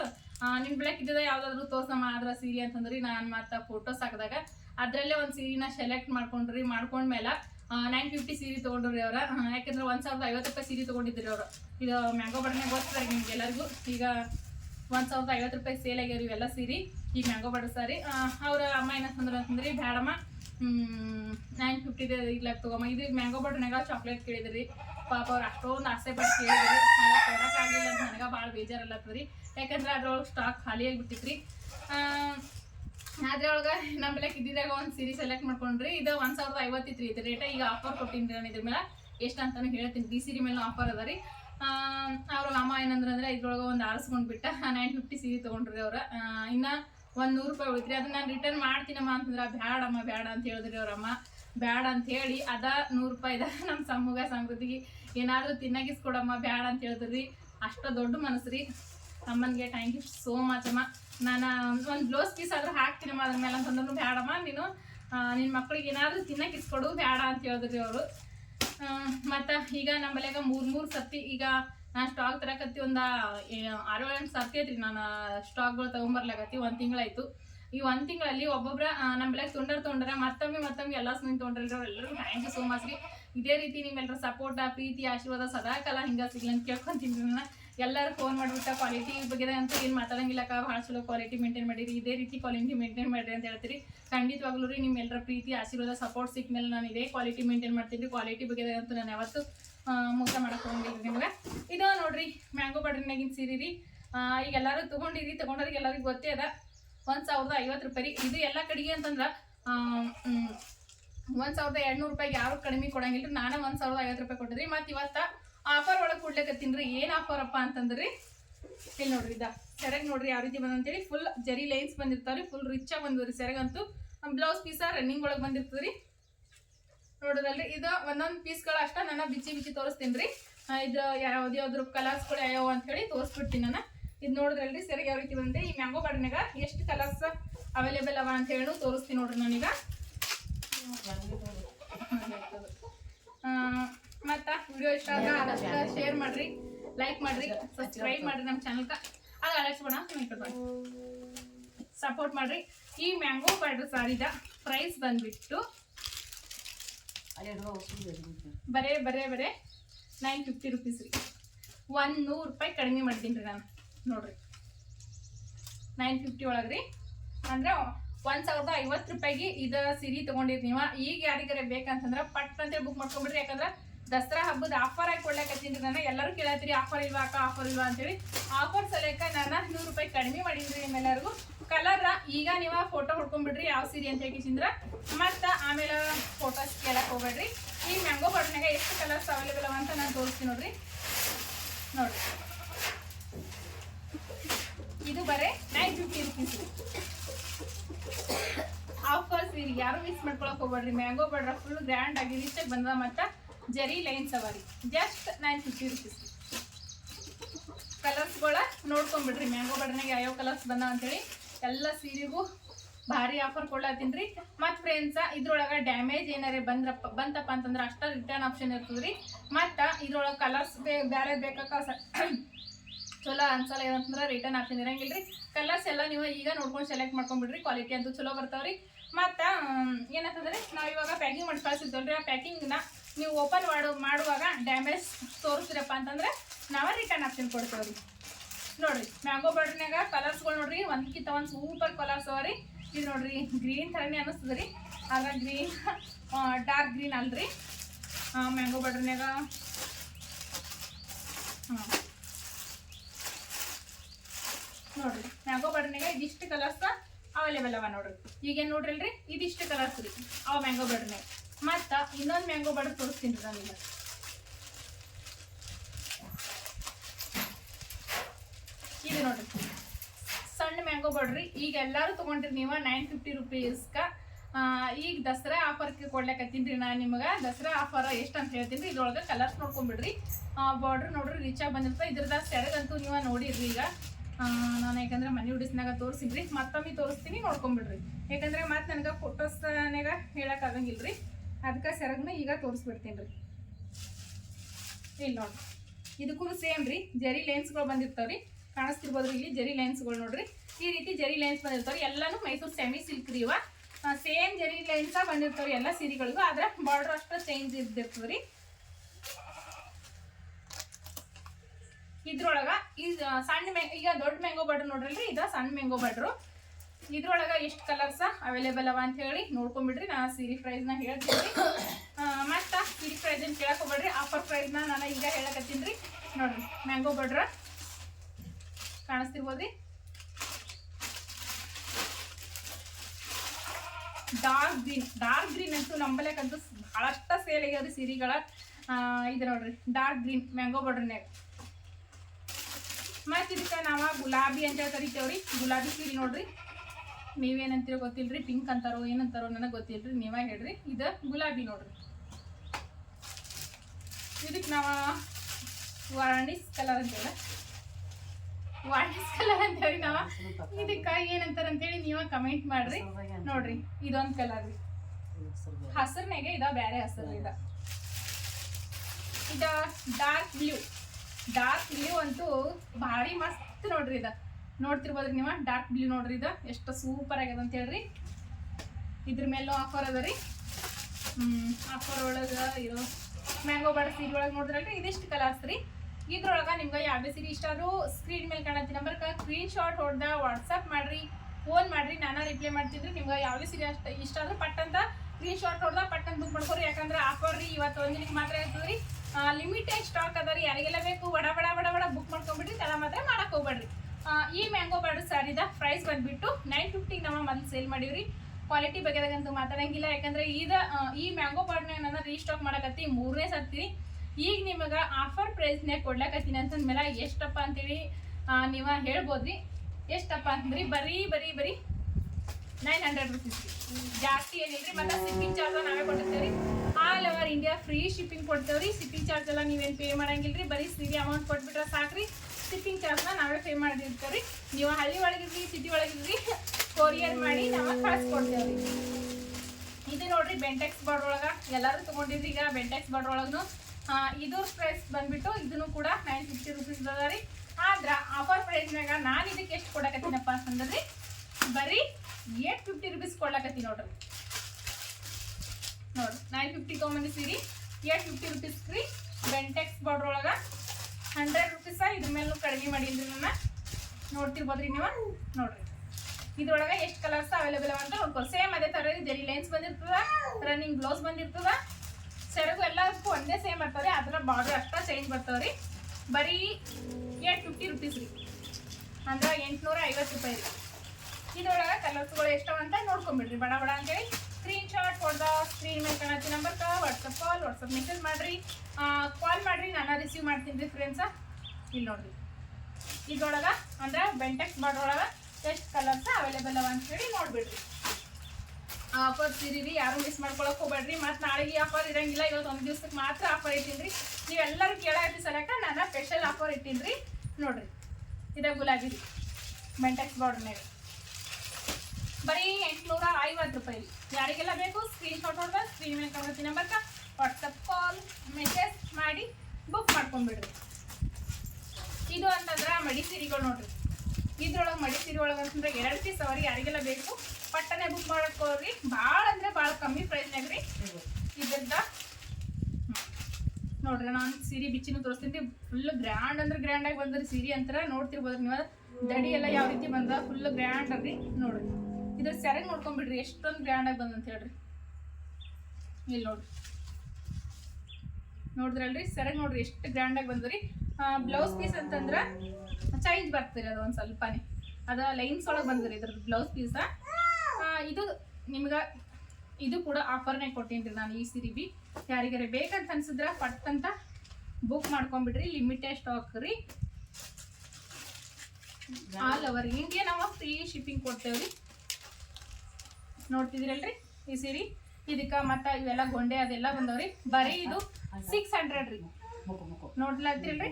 ನಿಮ್ ಬೆಳಕ್ ಇದ್ದಿದ ಯಾವ್ದಾದ್ರು ತೋರ್ಸಮ್ಮ ಆದ್ರ ಸೀರೆ ಅಂತಂದ್ರಿ ನಾನು ಮತ್ತೆ ಫೋಟೋಸ್ ಹಾಕಿದಾಗ. ಅದ್ರಲ್ಲೇ ಒಂದು ಸೀರಿನ ಸೆಲೆಕ್ಟ್ ಮಾಡ್ಕೊಂಡ್ರಿ, ಮಾಡ್ಕೊಂಡ್ಮೇಲೆ ನೈನ್ ಫಿಫ್ಟಿ ಸೀರೆ ತೊಗೊಂಡ್ರಿ ಅವ್ರ. ಯಾಕಂದ್ರೆ ಒಂದ್ ಸಾವಿರದ ಐವತ್ತು ರೂಪಾಯಿ ಸೀರೆ ತೊಗೊಂಡಿದ್ರಿ ಅವ್ರು. ಇದು ಮ್ಯಾಂಗೋ ಬಟನೆ ಗೊತ್ತಿಲ್ಲ ನಿಮ್ಗೆ ಎಲ್ಲರಿಗೂ? ಈಗ ಒಂದ್ ಸಾವಿರದ ಐವತ್ತು ರೂಪಾಯಿ ಸೇಲ್ ಆಗ್ಯಾರ ಇವೆಲ್ಲ ಸೀರೆ, ಈಗ ಮ್ಯಾಂಗೋ ಬಟರ್ ಸಾರಿ. ಅವ್ರ ಅಮ್ಮ ಏನಂತಂದ್ರೆ ಅಂತಂದ್ರಿ ಬೇಡಮ್ಮ ನೈನ್ ಫಿಫ್ಟಿ ಇರ್ಲಾಕ್ ತಗೋಮ್ಮ. ಇದು ಮ್ಯಾಂಗೋ ಬಟರ್ನಾಗ ಚಾಕ್ಲೇಟ್ ಕೇಳಿದ್ರಿ. ಪಾಪ ಅವ್ರು ಅಷ್ಟೊಂದು ಆಸೆ ಪಟ್ಟು ಕೇಳಿದ್ರಿ. ಕೊಡೋಕ್ಕಾಗಲಿಲ್ಲ ಅಂತ ನನಗೆ ಭಾಳ ಬೇಜಾರಲ್ಲತ್ತದ್ರಿ ಯಾಕಂದ್ರೆ ಅದ್ರೊಳಗೆ ಸ್ಟಾಕ್ ಖಾಲಿ ಆಗಿಬಿಟ್ಟಿತ್ರಿ. ಅದ್ರೊಳಗೆ ಬೆಲೆ ಇದ್ದಿದ್ದಾಗ ಒಂದು ಸೀರೆ ಸೆಲೆಕ್ಟ್ ಮಾಡ್ಕೊಂಡ್ರಿ. ಇದು ಒಂದು ಸಾವಿರದ ಐವತ್ತಿತ್ತು ಇದು ರೇಟ ಈಗ ಆಫರ್ ಕೊಟ್ಟಿನಿ ನಾನು ಇದ್ರ ಮೇಲೆ ಎಷ್ಟು ಅಂತಾನು ಹೇಳ್ತೀನಿ. ಡಿ ಸೀರೆ ಮೇಲೆ ಆಫರ್ ಅದ ರೀ. ಅವ್ರ ಅಮ್ಮ ಏನಂದ್ರೆ ಇದ್ರೊಳಗೆ ಒಂದು ಆರಿಸ್ಕೊಂಡು ಬಿಟ್ಟ. ನೈನ್ ಫಿಫ್ಟಿ ಸೀರೆ ತೊಗೊಂಡ್ರಿ ಅವ್ರ. ಇನ್ನು ಒಂದ್ ನೂರು ರೂಪಾಯಿ ಉಳಿತ್ರಿ. ಅದನ್ನ ನಾನು ರಿಟರ್ನ್ ಮಾಡ್ತೀನಮ್ಮ ಅಂತಂದ್ರೆ, ಬ್ಯಾಡಮ್ಮ, ಬ್ಯಾಡ ಅಂತ ಹೇಳಿದ್ರಿ ಅವ್ರಮ್ಮ ಬ್ಯಾಡ ಅಂತ ಹೇಳಿ ಅದ ನೂರು ಇದ ನಮ್ಮ ಸಮೂಹ ಸಮೃದ್ಧಿಗೆ ಏನಾದರೂ ತಿನ್ನಗಿಸ್ಕೊಡಮ್ಮ, ಬ್ಯಾಡ ಅಂತ ಹೇಳಿದ್ರಿ. ಅಷ್ಟ ದೊಡ್ಡ ಮನಸ್ಸು ರೀ ಅಮ್ಮನಿಗೆ ಥ್ಯಾಂಕ್ ಯು ಸೋ ಮಚ್ ಅಮ್ಮ. ನಾನು, ಒಂದು ಬ್ಲೌಸ್ ಪೀಸ್ ಆದ್ರೂ ಹಾಕ್ತೀನಮ್ಮ ಅದ್ರ ಮೇಲೆ ಅಂತಂದ್ರು ಬೇಡಮ್ಮ ನೀನು ನಿನ್ನ ಮಕ್ಳಿಗೆ ಏನಾದರೂ ತಿನ್ನಕ್ಕೆ ಇಸ್ಕೊಡು ಬೇಡ ಅಂತ ಹೇಳಿದ್ರಿ ಅವರು. ಮತ್ತು ಈಗ ನಮ್ಮ ಮನೆಯಾಗ ಮೂರು ಮೂರು ಸತಿ ಈಗ ನಾನು ಸ್ಟಾಕ್ ತರಕತ್ತಿ ಒಂದು ಆರು, ಏಳು ಸರ್ತಿ ಐತ್ರಿ ನಾನು ಸ್ಟಾಕ್ಗಳು ತೊಗೊಂಬರ್ಲಾಕತ್ತಿ, ಒಂದು ತಿಂಗಳಾಯ್ತು ಈ ಒಂದ್ ತಿಂಗಳಲ್ಲಿ ಒಬ್ಬೊಬ್ರ ನಮ್ಮ ಬೆಲೆಗೆ ತೊಂಡರ್ ತೊಂಡರ, ಮತ್ತೊಮ್ಮೆ ಮತ್ತೊಮ್ಮೆ ಎಲ್ಲ ಸುಮ್ಮನೆ ತೊಗೊಂಡ್ರಿ ಥ್ಯಾಂಕ್ ಯು ಸೋ ಮಚ್ ರೀ. ಇದೇ ರೀತಿ ನಿಮ್ಮೆಲ್ಲರ ಸಪೋರ್ಟ ಪ್ರೀತಿ, ಆಶೀರ್ವಾದ ಸದಾ ಕಾಲ ಹಿಂಗೆ ಸಿಗ್ಲಿ ಅಂತ ಕೇಳ್ಕೊಂತೀನಿ ನಾನು. ಎಲ್ಲರೂ ಫೋನ್ ಮಾಡಿಬಿಟ್ಟ ಕ್ವಾಲಿಟಿ ಬಗ್ಗೆ ಅಂತೂ ಏನು ಮಾತಾಡಂಗಿಲ್ಲಕ್ಕ, ಭಾಳ ಚಲೋ ಕ್ವಾಲಿಟಿ ಮೇಂಟೈನ್ ಮಾಡಿರಿ. ಇದೇ ರೀತಿ ಕ್ವಾಲಿಟಿ ಮೇಂಟೈನ್ ಮಾಡಿರಿ ಅಂತ ಹೇಳ್ತೀರಿ. ಖಂಡಿತವಾಗ್ಲೂ ರೀ ನಿಮ್ಮೆಲ್ಲರ ಪ್ರೀತಿ, ಆಶೀರ್ವಾದ ಸಪೋರ್ಟ್ ಸಿಕ್ಕ ಮೇಲೆ ನಾನು ಇದೇ ಕ್ವಾಲಿಟಿ ಮೇಂಟೈನ್ ಮಾಡ್ತೀನಿ ಕ್ವಾಲಿಟಿ ಬಗ್ಗೆ ಅಂತೂ ನಾನು ಯಾವತ್ತೂ ಮೋಸ ಮಾಡಕ್ಕೆ ನಿಮಗೆ ನಿಮ್ಗೆ. ಇದು ನೋಡ್ರಿ ಮ್ಯಾಂಗೋ ಬಾಡ್ರಿನಾಗಿನ ಸೀರೆ ರೀ. ಈಗ ಎಲ್ಲರೂ ತೊಗೊಂಡಿರಿ ತೊಗೊಂಡವ್ರಿಗೆ ಎಲ್ಲರಿಗೂ ಗೊತ್ತೇ ಅದ. ಒಂದು ಸಾವಿರದ ಐವತ್ತು ರೂಪಾಯಿ ಇದು ಎಲ್ಲ ಕಡೆಗೆ ಅಂತಂದ್ರೆ ಒಂದು ಸಾವಿರದ ಎರಡ್ನೂರು ರೂಪಾಯಿಗೆ ಯಾರು ಕಡಿಮೆ ಕೊಡಂಗಿಲ್ಲ ರೀ ನಾನು ಒಂದು ಸಾವಿರದ ಐವತ್ತು ರೂಪಾಯಿ ಕೊಟ್ಟಿದ್ರಿ. ಮತ್ತು ಇವತ್ತ ಆಫರ್ ಒಳಗೆ ಕೊಡ್ಲಿಕತ್ತೀನಿ ರೀ. ಏನು ಆಫರಪ್ಪ ಅಂತಂದ್ರಿ? ಇಲ್ಲಿ ನೋಡ್ರಿ ಇದ. ಸೆರೆಗೆ ನೋಡ್ರಿ ಯಾವ ರೀತಿ ಬಂದಂತೇಳಿ ಫುಲ್ ಜರಿ ಲೈನ್ಸ್ ಬಂದಿರ್ತಾವ್ರಿ ಫುಲ್ ರಿಚ್ ಆಗಿ ಬಂದ್ರಿ ಸೆರೆಗಂತೂ. ಬ್ಲೌಸ್ ಪೀಸ ರನ್ನಿಂಗ್ ಒಳಗೆ ಬಂದಿರ್ತದ್ರಿ ನೋಡಿದ್ರಲ್ರಿ, ಇದು ಒಂದೊಂದು ಪೀಸ್ಗಳು ಅಷ್ಟ. ನಾನು ಬಿಚ್ಚಿ ಬಿಚ್ಚಿ ತೋರಿಸ್ತೀನಿ ರೀ. ಇದು ಯಾವ್ದು ಯಾವ್ದ್ರ ಕಲರ್ಸ್ಗಳು ಯಾವ್ಯಾವ ಅಂತ ಹೇಳಿ ತೋರಿಸ್ಬಿಡ್ತೀನಿ ನಾನು. ಇದು ನೋಡಿದ್ರಲ್ರಿ ಸರಿ ಯಾವ ರೀತಿ ಬಂದಿದೆ ಈ ಮ್ಯಾಂಗೋ ಗಾರ್ಡನ್ಯಾಗ ಎಷ್ಟು ಕಲರ್ಸ್ ಅವೈಲೇಬಲ್ ಅವ ಅಂತ ಹೇಳಿ ತೋರಿಸ್ತೀನಿ ನೋಡ್ರಿ ನಾನೀಗ. ಮತ್ತ ವಿಡಿಯೋ ಇಷ್ಟ ಆದ್ರೆ ಆದಷ್ಟು ಶೇರ್ ಮಾಡ್ರಿ ಲೈಕ್ ಮಾಡ್ರಿ ಸಬ್ಸ್ಕ್ರೈಬ್ ಮಾಡ್ರಿ ನಮ್ಮ ಚಾನಲ್ಗೆ ಅದು ಅಳಿಸ್ಬೋಣ ಸಪೋರ್ಟ್ ಮಾಡ್ರಿ. ಈ ಮ್ಯಾಂಗೋ ಬಾರ್ಡರ್ ಸಾರಿದ ಪ್ರೈಸ್ ಬಂದ್ಬಿಟ್ಟು ಬರೇ ಬರೇ ಬರೇ ನೈನ್ ಫಿಫ್ಟಿ ರುಪೀಸ್ ರೀ. ಒಂದು ನೂರು ರೂಪಾಯಿ ಕಡಿಮೆ ಮಾಡ್ತೀನಿ ರೀ ನಾನು. ನೋಡ್ರಿ. ನೈನ್ ಫಿಫ್ಟಿ ಒಳಗೆ ರೀ ಅಂದ್ರೆ ಒಂದು ಸಾವಿರದ ಐವತ್ತು ರೂಪಾಯಿಗೆ ಇದು ಸೀರೆ ತೊಗೊಂಡಿದ್ದು ನೀವು. ಈಗ ಯಾರಿಗಾರ ಬೇಕಂತಂದ್ರೆ ಪಟ್ ಅಂತೇಳಿ ಬುಕ್ ಮಾಡ್ಕೊಂಬಿಡ್ರಿ. ಯಾಕಂದ್ರೆ ದಸರಾ ಹಬ್ಬದ ಆಫರ್ ಆಗಿ ಕೊಡ್ಲಾಕತ್ತೀನಿ ನಾನು. ಎಲ್ಲರೂ ಕೇಳತ್ತೀರಿ ಆಫರ್ ಇಲ್ವಾ ಅಕ್ಕ? ಆಫರ್ ಇಲ್ವಾ? ಅಂತೇಳಿ. ಆಫರ್ ಸಲಕ ನಾನು ನೂರು ರೂಪಾಯಿ ಕಡಿಮೆ ಮಾಡಿದ್ರಿ ನಿಮ್ಮೆಲ್ಲರಿಗೂ. ಕಲರ್ ಈಗ ನೀವು ಫೋಟೋ ಹೊಡ್ಕೊಂಡ್ಬಿಡ್ರಿ ಯಾವ ಸೀರೆ ಅಂತ ಹೇಳಿಸಿಂದ್ರ ಮತ್ತೆ ಆಮೇಲೆ ಫೋಟೋಸ್ ಕೇಳಕ್ ಹೋಗ್ಬೇಡ್ರಿ. ಈ ಮ್ಯಾಂಗೋ ಬಡ್ನಾಗ ಎಷ್ಟು ಕಲರ್ಸ್ ಅವೈಲೇಬಲ್ ಅವ ಅಂತ ನಾನು ತೋರಿಸ್ತೀನಿ ನೋಡ್ರಿ. ನೋಡ್ರಿ. ಇದು ಬರೇ ನೈನ್ ಫಿಫ್ಟಿ ರುಪೀಸ್ ಆಫರ್ ಸೀರೆ ಯಾರು ಮಿಸ್ ಮಾಡ್ಕೊಳಕ್ ಹೋಗ್ಬೇಡ್ರಿ. ಮ್ಯಾಂಗೋ ಬಡ್ರ ಫುಲ್ ಗ್ರ್ಯಾಂಡ್ ಆಗಿ ಇಷ್ಟಕ್ಕೆ ಬಂದ ಮತ್ತ ಜರಿ ಲೈನ್ಸ್ ಅವ ರೀ ಜಸ್ಟ್ ನೈನ್ ಫಿಫ್ಟಿ ರುಪೀಸ್ ಕಲರ್ಸ್ಗಳ ನೋಡ್ಕೊಂಡ್ಬಿಡ್ರಿ. ಮ್ಯಾಂಗೋ ಬಡ್ನಾಗ ಯಾವ್ಯಾವ ಕಲರ್ಸ್ ಬಂದ ಅಂತೇಳಿ. ಎಲ್ಲ ಸೀರೆಗೂ ಭಾರಿ ಆಫರ್ ಕೊಡ್ಲಾತೀನ್ರಿ ರೀ. ಮತ್ತು ಫ್ರೆಂಡ್ಸ ಇದ್ರೊಳಗೆ ಡ್ಯಾಮೇಜ್ ಏನಾರೇ ಬಂದ್ರಪ್ಪ ಬಂತಪ್ಪ ಅಂತಂದ್ರೆ ಅಷ್ಟ ರಿಟರ್ನ್ ಆಪ್ಷನ್ ಇರ್ತದೆ ರೀ ಮತ್ತು ಇದ್ರೊಳಗೆ ಕಲರ್ಸ್ ಬೇ ಬೇರೆ ಬೇಕಾಕ ಚಲೋ ಅನ್ಸಲ್ಲ ಏನಂತಂದ್ರೆ ರಿಟರ್ನ್ ಆಪ್ಷನ್ ಇರಂಗಿಲ್ಲ ರೀ ಕಲರ್ಸ್ ಎಲ್ಲ ನೀವು ಈಗ ನೋಡ್ಕೊಂಡು ಸೆಲೆಕ್ಟ್ ಮಾಡ್ಕೊಂಡ್ಬಿಡ್ರಿ. ಕ್ವಾಲಿಟಿ ಅಂತೂ ಚಲೋ ಬರ್ತಾವ್ರಿ. ಮತ್ತು ಏನಂತಂದರೆ ನಾವು ಇವಾಗ ಪ್ಯಾಕಿಂಗ್ ಮಾಡಿ ಕಳಿಸಿದ್ದಲ್ರಿ ಆ ಪ್ಯಾಕಿಂಗ್ನ ನೀವು ಓಪನ್ ಮಾಡು, ಮಾಡುವಾಗ ಡ್ಯಾಮೇಜ್ ತೋರಿಸ್ತೀರಪ್ಪ ಅಂತಂದ್ರೆ ನಾವೇ ರಿಟರ್ನ್ ಆಪ್ಷನ್ ಕೊಡ್ತೇವೆ ನೋಡ್ರಿ ಮ್ಯಾಂಗೋ ಬರ್ಡ್ನ್ಯಾಗ ಕಲರ್ಸ್ಗಳು ನೋಡ್ರಿ. ಒಂದಕ್ಕಿಂತ ಒಂದು ಸೂಪರ್ ಕಲರ್ಸ್ ಅವ ರೀ ಇದು ನೋಡ್ರಿ ಗ್ರೀನ್ ಥರನೇ ಅನ್ನಿಸ್ತದೆ ರೀ ಆಗ ಗ್ರೀನ್ ಡಾರ್ಕ್ ಗ್ರೀನ್ ಅಲ್ರಿ. ಮ್ಯಾಂಗೋ ಬಾರ್ಡ್ರಿನಾಗ ಹಾಂ ನೋಡ್ರಿ ಮ್ಯಾಂಗೋ ಬರ್ಡ್ನ್ಯಾಗ ಇದಿಷ್ಟು ಕಲರ್ಸ್ ಅವೈಲೇಬಲ್ ಅವ ನೋಡ್ರಿ. ಈಗೇನು ನೋಡ್ರಿಲ್ರಿ? ಇದಿಷ್ಟು ಕಲರ್ಸ್ ರೀ, ಅವ ಮ್ಯಾಂಗೋ ಬರ್ಡ್ನ್ಯಾಗ ಮತ್ತು ಇನ್ನೊಂದು ಮ್ಯಾಂಗೋ ಬರ್ಡ್ ತೋರಿಸ್ತೀನಿ ರೀ ನಾನೀಗ. ಇದು ನೋಡ್ರಿ, ಸಣ್ಣ ಮ್ಯಾಂಗೋ ಬಡ್ರಿ ಈಗ ಎಲ್ಲರೂ ತೊಗೊಂಡ್ರಿ ನೀವು ನೈನ್ ಫಿಫ್ಟಿ ರುಪೀಸ್ಕ ಈಗ ದಸರಾ ಆಫರ್ಗೆ ಕೊಡ್ಲಿಕತ್ತೀನಿ ರೀ ನಾನು ನಿಮಗೆ. ದಸರಾ ಆಫರ್ ಎಷ್ಟು ಅಂತ ಹೇಳ್ತೀನಿ ರೀ, ಇದ್ರೊಳಗೆ ಕಲರ್ಸ್ ನೋಡ್ಕೊಂಬಿಡ್ರಿ. ಬಾರ್ಡ್ರ್ ನೋಡ್ರಿ ರಿಚ್ ಆಗಿ ಬಂದಿರ್ತದೆ. ಇದ್ರದ ಸೆರಗಂತೂ ನೀವು ನೋಡಿರ್ರಿ ಈಗ. ನಾನು ಯಾಕಂದ್ರೆ ಮನೆ ಉಡಿಸ್ನಾಗ ತೋರಿಸಿದ್ರಿ ಮತ್ತೊಮ್ಮೆ ತೋರಿಸ್ತೀನಿ, ನೋಡ್ಕೊಂಬಿಡ್ರಿ. ಯಾಕಂದ್ರೆ ಮತ್ತೆ ನನಗೆ ಫೋಟೋಸ್ನಾಗ ಹೇಳಕ್ ರೀ ಅದಕ್ಕೆ ಸೆರಗನ್ನ ಈಗ ತೋರಿಸ್ಬಿಡ್ತೀನಿ ರೀ ಇಲ್ಲಿ ನೋಡ್ರಿ. ಇದಕ್ಕೂ ಸೇಮ್ ರೀ ಜರಿ ಲೆನ್ಸ್ಗಳು ಬಂದಿರ್ತಾವ್ರಿ. ಕಾಣಿಸ್ತಿರ್ಬೋದು ಇಲ್ಲಿ ಜರಿ ಲೆನ್ಸ್ಗಳು ನೋಡ್ರಿ. ಈ ರೀತಿ ಜರಿ ಲೆನ್ಸ್ ಬಂದಿರ್ತಾವ್ರಿ. ಎಲ್ಲಾನು ಮೈಸೂರು ಸೆಮಿ ಸಿಲ್ಕ್ ರೀ ಇವ. ಸೇಮ್ ಜರಿ ಲೆನ್ಸ ಬಂದಿರ್ತಾವ್ರಿ ಎಲ್ಲ ಸೀರೆಗಳಿಗೂ. ಆದ್ರೆ ಬಾರ್ಡರ್ ಅಷ್ಟು ಚೇಂಜ್ ಇದ್ದಿರ್ತದೆ ಇದ್ರೊಳಗ ಈ ಸಣ್ಣ ಮೆ ಈಗ ದೊಡ್ಡ ಮ್ಯಾಂಗೋ ಬಾರ್ಡರ್ ನೋಡ್ರಿ ಇದು ಸಣ್ಣ ಮ್ಯಾಂಗೋ ಬಾರ್ಡ್ರು ಇದ್ರೊಳಗ ಎಷ್ಟು ಕಲರ್ಸ ಅವೈಲೇಬಲ್ ಅವ ಅಂತ ಹೇಳಿ ನೋಡ್ಕೊಂಬಿಡ್ರಿ, ನಾ ಸೀರೆ ಪ್ರೈಸ್ನ ಹೇಳ್ತೀನಿ. ಮತ್ತು ಸೀರೆ ಪ್ರೈಸ್ ಏನು ಕೇಳಕ್ ಹೋಗ್ಬೇಡ್ರಿ ಆಫರ್ ಪ್ರೈಸ್ನ ನಾನು ಈಗ ಹೇಳಕತ್ತೀನಿ. ರೀ ನೋಡ್ರಿ ಮ್ಯಾಂಗೋ ಬಾರ್ಡ್ರ ಕಾಣಿಸ್ತಿರ್ಬೋದ್ರಿ? ಡಾರ್ಕ್ ಗ್ರೀನ್ ಡಾರ್ಕ್ ಗ್ರೀನ್ ಅಂತೂ ನಂಬಲಕ್ಕಂತೂ ಭಾಳಷ್ಟ ಸೇಲ್ ಆಗ್ಯಾವ್ರಿ ಸೀರೆಗಳ. ಇದು ನೋಡ್ರಿ ಡಾರ್ಕ್ ಗ್ರೀನ್ ಮ್ಯಾಂಗೋ ಬಾರ್ಡ್ರ್ನ್ಯಾಗ ಮತ್ತು ಇದಕ್ಕೆ ನಾವು ಗುಲಾಬಿ ಅಂತ ಕರಿತೇವ್ರಿ ಗುಲಾಬಿ ಸೀರೆ ನೋಡ್ರಿ. ನೀವೇನಂತೀರೋ ಗೊತ್ತಿಲ್ರಿ ಪಿಂಕ್ ಅಂತಾರೋ, ಏನಂತಾರೋ ನನಗೆ ಗೊತ್ತಿಲ್ರಿ, ನೀವೇ ಹೇಳ್ರಿ. ಇದು ಗುಲಾಬಿ ನೋಡ್ರಿ. ಇದಕ್ಕೆ ನಾವು ವಾರ್ಣಿಸ್ ಕಲರ್ ಅಂತೇಳ ವಾರ್ಣಿಸ್ ಕಲರ್ ಅಂತೇಳಿ ನಾವು? ಇದಕ್ಕೆ ಏನಂತಾರ ಅಂತೇಳಿ ನೀವ ಕಮೆಂಟ್ ಮಾಡ್ರಿ. ನೋಡ್ರಿ, ಇದೊಂದು ಕಲರ್ ರೀ. ಹಸಿರ್ನಾಗೆ ಇದ ಬೇರೆ ಹಸಿರು ಇದ ಇದ ಡಾರ್ಕ್ ಬ್ಲೂ ಡಾರ್ಕ್ ಬ್ಲೂ ಅಂತೂ ಭಾರಿ ಮಸ್ತ್ ನೋಡ್ರಿ ಇದ. ನೋಡ್ತಿರ್ಬೋದ್ರಿ ನೀವು? ಡಾರ್ಕ್ ಬ್ಲೂ ನೋಡ್ರಿ ಇದ. ಎಷ್ಟು ಸೂಪರ್ ಆಗ್ಯದ ಅಂತ ಹೇಳ್ರಿ. ಇದ್ರ ಮೇಲೂ ಆಫರ್ ಅದ ರೀ. ಆಫರ್ ಒಳಗೆ ಇರೋ ಮ್ಯಾಂಗೋ ಬಾಡ ಸೀರೆ ಒಳಗೆ ನೋಡಿದ್ರಲ್ರಿ? ಇದಿಷ್ಟು ಕಲರ್ಸ್ ರೀ. ಇದ್ರೊಳಗೆ ನಿಮ್ಗೆ ಯಾವ್ದೇ ಸೀರೆ ಇಷ್ಟ ಆದ್ರೂ ಸ್ಕ್ರೀನ್ ಮೇಲೆ ಕಾಣತ್ತಿ ನಂಬರ್ಗೆ ಸ್ಕ್ರೀನ್ ಶಾಟ್ ಹೊಡೆದ ವಾಟ್ಸಪ್ ಮಾಡ್ರಿ ಫೋನ್ ಮಾಡ್ರಿ, ನಾನು ರಿಪ್ಲೈ ಮಾಡ್ತಿದ್ರಿ. ನಿಮ್ಗೆ ಯಾವುದೇ ಸೀರೆ ಅಷ್ಟ ಇಷ್ಟ ಆದರೂ ಪಟ್ ಅಂತ ಸ್ಕ್ರೀನ್ ಶಾಟ್ ಪಟ್ಟನ್ ಬುಕ್ ಮಾಡ್ಕೊರಿ, ಯಾಕಂದ್ರೆ ಆಫರ್ ರೀ ಇವತ್ತು ಒಂದಿನಕ್ಕೆ ಮಾತ್ರ ರೀ ಲಿಮಿಟೆಡ್ ಸ್ಟಾಕ್ ಅದ ರೀ, ಯಾರಿಗೆಲ್ಲ ಬೇಕು ಬಡ ಬಡ ಬಡ ಬಡ ಬುಕ್ ಮಾಡ್ಕೊಂಡ್ಬಿಡ್ರಿ ತಡ ಮಾತ್ರ ಮಾಡಕ್ ಹೋಗ್ಬೇಡ್ರಿ. ಈ ಮ್ಯಾಂಗೋ ಬಾರ್ಡರ್ ಸ್ಯಾರಿದ ಪ್ರೈಸ್ ಬಂದ್ಬಿಟ್ಟು ನೈನ್ ಫಿಫ್ಟಿಗೆ ನಾವು ಮೊದಲು ಸೇಲ್ ಮಾಡೀವ್ರಿ. ಕ್ವಾಲಿಟಿ ಬಗ್ಗೆದಾಗಂತೂ ಮಾತಾಡಂಗಿಲ್ಲ, ಯಾಕಂದ್ರೆ ಈದ ಈ ಮ್ಯಾಂಗೋ ಬಾರ್ಡ್ನ ನಾನು ರೀಸ್ಟಾಕ್ ಮಾಡಕತ್ತಿ ಮೂರನೇ ಸರ್ತಿ. ಈಗ ನಿಮಗೆ ಆಫರ್ ಪ್ರೈಸ್ನೇ ಕೊಡ್ಲಕತ್ತೀನಿ ಅಂತಂದ್ಮೇಲೆ ಎಷ್ಟಪ್ಪ ಅಂತೇಳಿ ನೀವ ಹೇಳ್ಬೋದ್ರಿ. ಎಷ್ಟಪ್ಪ ಅಂತಂದ್ರಿ, ಬರೀ ಬರೀ ಬರೀ ನೈನ್ ಹಂಡ್ರೆಡ್ ರುಪೀಸ್ ಜಾಸ್ತಿ ಏನಿಲ್ರಿ, ಮತ್ತೆ ಶಿಪ್ಪಿಂಗ್ ಚಾರ್ಜ್ ನಾವೇ ಕೊಟ್ಟಿರ್ತೇವ್ರಿ. All over India free shipping ಕೊಡ್ತೇವ್ರಿ. Shipping charge ಎಲ್ಲ ನೀವೇನು ಪೇ ಮಾಡಂಗಿಲ್ರಿ. ಬರೀ ಸೀರೆ ಅಮೌಂಟ್ ಕೊಟ್ಬಿಟ್ರೆ ಸಾಕ್ರಿ. ಶಿಪ್ಪಿಂಗ್ ಚಾರ್ಜ್ನ ನಾವೇ ಪೇ ಮಾಡಿರ್ತೀವ್ರಿ ನೀವು ಹಳ್ಳಿ ಒಳಗಿರ್ರಿ ಸಿಟಿ ಒಳಗಿರ್ರಿ ಕೊರಿಯರ್ ಮಾಡಿ ನಾವು ಕಳಿಸ್ಕೊಡ್ತೇವ್ರಿ ಇದು ನೋಡ್ರಿ ಬೆಂಟೆಕ್ಸ್ ಬಾರ್ಡ್ ಒಳಗೆ ಎಲ್ಲರೂ ತಗೊಂಡಿದ್ರಿ. ಈಗ ಬೆಂಟೆಕ್ಸ್ ಬಾರ್ಡ್ ಒಳಗೂ ಇದು ಪ್ರೈಸ್ ಬಂದ್ಬಿಟ್ಟು ಇದನ್ನು ಕೂಡ ನೈನ್ ಫಿಫ್ಟಿ ರುಪೀಸ್ ಅದ ರೀ. ಆದ್ರೆ ಆಫರ್ ಪ್ರೈಸ್ನಾಗ ನಾನು ಇದಕ್ಕೆ ಎಷ್ಟು ಕೊಡಕತ್ತೀನಪ್ಪ ಅಂತಂದ್ರಿ ಬರೀ ಏಟ್ ಫಿಫ್ಟಿ ರುಪೀಸ್ ಕೊಡ್ಲಕತ್ತೀನಿ ನೋಡ್ರಿ. ನೋಡ್ರಿ ನೈನ್ ಫಿಫ್ಟಿ ತೊಗೊಂಬಂದಿ ಸೀರಿ ಏಟ್ ಫಿಫ್ಟಿ ರುಪೀಸ್ ರೀ ಬೆಂಟೆಕ್ಸ್ ಬಾರ್ಡ್ರ್ ಒಳಗ ಹಂಡ್ರೆಡ್ ರುಪೀಸ ಇದ್ರ ಮೇಲೂ ಕಡಿಮೆ ಮಾಡಿದ್ರಿ ನಮ್ಮ ನೋಡ್ತಿರ್ಬೋದ್ರಿ ನೀವು? ನೋಡ್ರಿ. ಇದ್ರೊಳಗೆ ಎಷ್ಟು ಕಲರ್ಸ್ ಅವೈಲೇಬಲ್ ಅಂತ ನೋಡ್ಕೊ ಸೇಮ್ ಅದೇ ಥರ ಜರಿ ಲೈನ್ಸ್ ಬಂದಿರ್ತದ ರನ್ನಿಂಗ್ ಬ್ಲೌಸ್ ಬಂದಿರ್ತದ, ಸೆರಗು ಎಲ್ಲದಕ್ಕೂ ಒಂದೇ ಸೇಮ್ ಬರ್ತದೆ ಅದರ ಬಾರ್ಡರ್ ಅಷ್ಟೇ ಚೇಂಜ್ ಬರ್ತಾವ್ರಿ. ಬರೀ ಏಟ್ ಫಿಫ್ಟಿ ರುಪೀಸ್ ರೀ. ಅಂದ್ರೆ ಎಂಟ್ನೂರ ಐವತ್ತು ರೂಪಾಯಿ ರೀ. ಇದ್ರೊಳಗೆ ಕಲರ್ಸ್ಗಳು ಎಷ್ಟು ಅಂತ ನೋಡ್ಕೊಂಬಿಡ್ರಿ. ಬಡ ಬಡ ಅಂತೇಳಿ ಸ್ಕ್ರೀನ್ ಶಾಟ್ ಹೊಡೆದ ಸ್ಕ್ರೀನ್ ಮೇಲೆ ಕಾಣತ್ತಿ ನಂಬರ್ಗೆ ವಾಟ್ಸಪ್ ಕಾಲ್ ವಾಟ್ಸಪ್ ಮೆಸೇಜ್ ಮಾಡ್ರಿ. ಕಾಲ್ ಮಾಡ್ರಿ, ನಾನು ರಿಸೀವ್ ಮಾಡ್ತೀನಿ ರೀ ಫ್ರೆಂಡ್ಸ ಇಲ್ಲಿ ನೋಡ್ರಿ. ಇದ್ರೊಳಗೆ ಅಂದ್ರೆ ಬೆಂಟೆಕ್ಸ್ ಬಾರ್ಡ್ರೊಳಗೆ ಎಷ್ಟು ಕಲರ್ಸ್ ಅವೈಲೇಬಲ್ ಅವ ಅಂತೇಳಿ ನೋಡಿಬಿಡ್ರಿ. ಆಫರ್ ಸೀರೀರಿ ಯಾರು ಮಿಸ್ ಮಾಡ್ಕೊಳಕ್ ಹೋಗ್ಬೇಡ್ರಿ. ಮತ್ತೆ ನಾಳೆಗೆ ಆಫರ್ ಇರಂಗಿಲ್ಲ ಇವತ್ತು ಒಂದು ದಿವ್ಸಕ್ಕೆ ಮಾತ್ರ ಆಫರ್ ಇಟ್ಟಿನ್ರಿ. ನೀವೆಲ್ಲರೂ ಕೇಳಾಕತ್ತಿ ಸಲಕ ನಾನು ಸ್ಪೆಷಲ್ ಆಫರ್ ಇಟ್ಟಿನ್ರಿ. ನೋಡ್ರಿ. ಇದ ಗುಲಾಬಿ ಮೆಂಟೆಕ್ಸ್ ಬಾರ್ಡ್ರ್ನಾಗ ಬರೀ ಎಂಟುನೂರ ಐವತ್ತು ರೂಪಾಯಿ. ಯಾರಿಗೆಲ್ಲ ಬೇಕು ಸ್ಕ್ರೀನ್ ಶಾಟ್ ಹೊಡೆದ ಸ್ಕ್ರೀನ್ ಮೇಲೆ ಕಾಣತ್ತಿ ನಂಬರ್ಗೆ ವಾಟ್ಸಪ್ ಕಾಲ್ ಮೆಸೇಜ್ ಮಾಡಿ ಬುಕ್ ಮಾಡ್ಕೊಂಡ್ಬಿಡ್ರಿ. ಇದು ಅಂತಂದ್ರೆ ಮಡಿ ಸೀರೆಗಳು ನೋಡ್ರಿ. ಇದ್ರೊಳಗೆ ಮಡಿ ಸೀರೆ ಒಳಗೆ ಅಂತಂದ್ರೆ ಎರಡು ಪೀಸ್ ಯಾರಿಗೆಲ್ಲ ಬೇಕು, ಪಟ್ಟನೆ ಬುಕ್ ಮಾಡ್ಕೋರಿ ಭಾಳ ಅಂದ್ರೆ ಭಾಳ ಕಮ್ಮಿ ಪ್ರೈಸ್ನಾಗ ರೀ. ಇದರಿಂದ ನೋಡ್ರಿ ನಾನು ಸೀರೆ ಬಿಚ್ಚಿನ ತೋರಿಸ್ತೀನಿ. ಫುಲ್ ಗ್ರ್ಯಾಂಡ್ ಅಂದ್ರೆ ಗ್ರ್ಯಾಂಡ್ ಆಗಿ ಬಂದ್ರಿ ಸೀರೆ ಅಂತರ ನೋಡ್ತಿರ್ಬೋದ್ರಿ ನೀವು. ದಡಿ ಎಲ್ಲ ಯಾವ ರೀತಿ ಬಂದ ಫುಲ್ ಗ್ರ್ಯಾಂಡ್ ರೀ ನೋಡ್ರಿ. ಇದ್ರ ಸೆರೆಗ್ ನೋಡ್ಕೊಂಡ್ಬಿಡ್ರಿ ಎಷ್ಟೊಂದು ಗ್ರ್ಯಾಂಡ್ ಆಗಿ ಬಂದಂತ ಹೇಳ್ರಿ. ಇಲ್ಲಿ ನೋಡ್ರಿ. ನೋಡಿದ್ರಲ್ರಿ, ಸೆರೆ ನೋಡ್ರಿ, ಎಷ್ಟು ಗ್ರ್ಯಾಂಡ್ ಆಗಿ ಬಂದ್ರಿ ಬ್ಲೌಸ್ ಪೀಸ್ ಅಂತಂದ್ರ ಚೈನ್ ಬರ್ತೀರಿ ಅದು ಒಂದ್ ಸ್ವಲ್ಪನೇ. ಅದ ಲೈನ್ಸ್ ಒಳಗೆ ಬಂದ್ರಿ ಇದ್ರದ್ದು ಬ್ಲೌಸ್ ಪೀಸ ಇದು ನಿಮ್ಗ ಇದು ಕೂಡ ಆಫರ್ನೆ ಕೊಟ್ಟಿನ್ರಿ ನಾನು ಈ ಸೀರೆ ಬಿ. ಯಾರಿಗಾರ ಬೇಕಂತ ಅನ್ಸಿದ್ರ ಪಟ್ಟಂತ ಬುಕ್ ಮಾಡ್ಕೊಂಡ್ಬಿಡ್ರಿ ಲಿಮಿಟೆಡ್ ಸ್ಟಾಕ್ ರೀ. ಆಲ್ ಓವರ್ ಇಂಡಿಯಾ ನಾವು ಫ್ರೀ ಶಿಪ್ಪಿಂಗ್ ಕೊಡ್ತೇವ್ರಿ. ನೋಡ್ತಿದ್ರಲ್ರಿ ಈ ಸೀರೆ, ಇದಕ್ಕೆ ಮತ್ತು ಇವೆಲ್ಲ ಗೊಂಡೆ ಅದೆಲ್ಲ ಬಂದವ್ರಿ. ಬರೀ ಇದು ಸಿಕ್ಸ್ ಹಂಡ್ರೆಡ್ ರೀ. ನೋಡ್ಲತ್ತಿಲ್ರಿ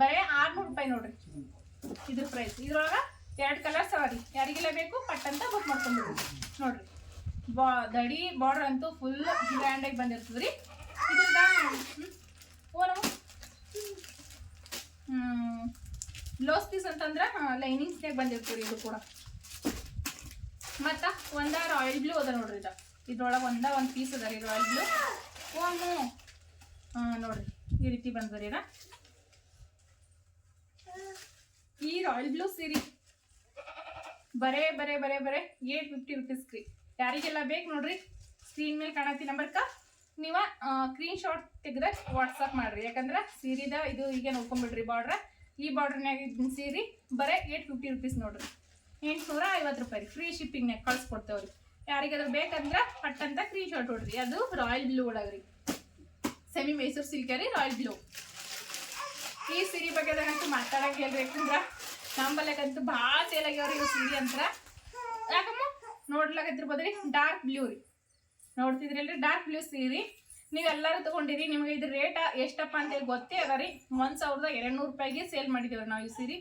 ಬರೀ ಆರ್ನೂರು ರೂಪಾಯಿ ನೋಡ್ರಿ. ಇದ್ರ ಪ್ರೈಸ್ ಇದ್ರೊಳಗೆ ಎರಡು ಕಲರ್ಸ್ ಅವ ರೀ. ಯಾರಿಗೆಲ್ಲ ಬೇಕು ಪಟ್ ಅಂತ ಬುಕ್ ಮಾಡ್ಕೊಂಡ್ಬಿಡ್ರಿ. ನೋಡ್ರಿ. ಬಾ, ದಡಿ ಬಾರ್ಡರ್ ಅಂತೂ ಫುಲ್ ಗ್ರ್ಯಾಂಡಾಗಿ ಬಂದಿರ್ತದೆ ರೀ ಇದ್ರದ? ಓನು ಬ್ಲೌಸ್ ಪೀಸ್ ಅಂತಂದ್ರೆ ಲೈನಿಂಗ್ಸ್ನಾಗ ಬಂದಿರ್ತೀರಿ ಇದು ಕೂಡ. ಮತ್ತು ಒಂದ ರಾಯಲ್ ಬ್ಲೂ ಅದ ನೋಡ್ರಿ ಇದು. ಇದ್ರೊಳಗೆ ಒಂದ ಒಂದು ಪೀಸ್ ಅದ ರೀ ರಾಯಲ್ ಬ್ಲೂ ಒಂದು. ನೋಡ್ರಿ. ಈ ರೀತಿ ಬಂದದ ಈ ರಾಯಲ್ ಬ್ಲೂ ಸೀರೆ ಬರೇ ಬರೇ ಬರೇ ಬರೇ ಏಟ್ ಫಿಫ್ಟಿ ರುಪೀಸ್ ರೀ. ಯಾರಿಗೆಲ್ಲ ಬೇಕು ನೋಡ್ರಿ ಸ್ಕ್ರೀನ್ ಮೇಲೆ ಕಾಣತಿ ನಂಬರ್ಕ ನೀವ ಸ್ಕ್ರೀನ್ ಶಾಟ್ ತೆಗೆದ ವಾಟ್ಸಪ್ ಮಾಡ್ರಿ. ಯಾಕಂದ್ರೆ ಸೀರೆದ ಇದು ಈಗ ನೋಡ್ಕೊಂಬಿಡ್ರಿ ಬಾರ್ಡ್ರ ಈ ಬಾರ್ಡ್ರ್ನಾಗ ಇದ್ದಿನ ಸೀರೆ ಬರೇ ಏಟ್ ಫಿಫ್ಟಿ ರುಪೀಸ್ ನೋಡ್ರಿ. ಎಂಟ್ನೂರ ಐವತ್ತು ರೂಪಾಯಿ ರೀ. ಫ್ರೀ ಶಿಪ್ಪಿಂಗ್ನಾಗ ಕಳ್ಸ್ಕೊಡ್ತೇವ್ರಿ ಯಾರಿಗಾದ್ರೂ ಬೇಕಂದ್ರೆ ಪಟ್ ಅಂತ ಶಾಟ್ ಹೊಡ್ರಿ. ಅದು ರಾಯಲ್ ಬ್ಲೂ ಒಳಗೆ ರೀ. ಸೆಮಿ ಮೈಸೂರು ಸಿಲ್ಕ್ ರೀ ರಾಯಲ್ ಬ್ಲೂ ಈ ಸೀರೆ ಬಗ್ಗೆದಾಗಂತೂ ಹೇಳ್ರಿ. ಯಾಕಂದ್ರೆ ನಂಬಲ್ಲಕಂತೂ ಭಾಳ ಸೇಲ್ ಆಗ್ಯಾವ್ರಿ ಇವು ಸೀರೆ ಅಂತ ಯಾಕಮ್ಮ? ನೋಡ್ಲಕತ್ತಿರ್ಬೋದ್ರಿ ಡಾರ್ಕ್ ಬ್ಲೂ ರೀ. ನೋಡ್ತಿದ್ರಲ್ರಿ? ಡಾರ್ಕ್ ಬ್ಲೂ ಸೀರೆ. ನೀವೆಲ್ಲರೂ ತೊಗೊಂಡಿರಿ, ನಿಮಗೆ ಇದ್ರ ರೇಟ್ ಎಷ್ಟಪ್ಪ ಅಂತೇಳಿ ಗೊತ್ತೇ ಅದ ರೀ. ಒಂದು ಸಾವಿರದ ಎರಡು ನೂರು ರೂಪಾಯಿಗೆ ಸೇಲ್ ಮಾಡಿದ್ದೇವೆ ನಾವು ಈ ಸೀರೆ.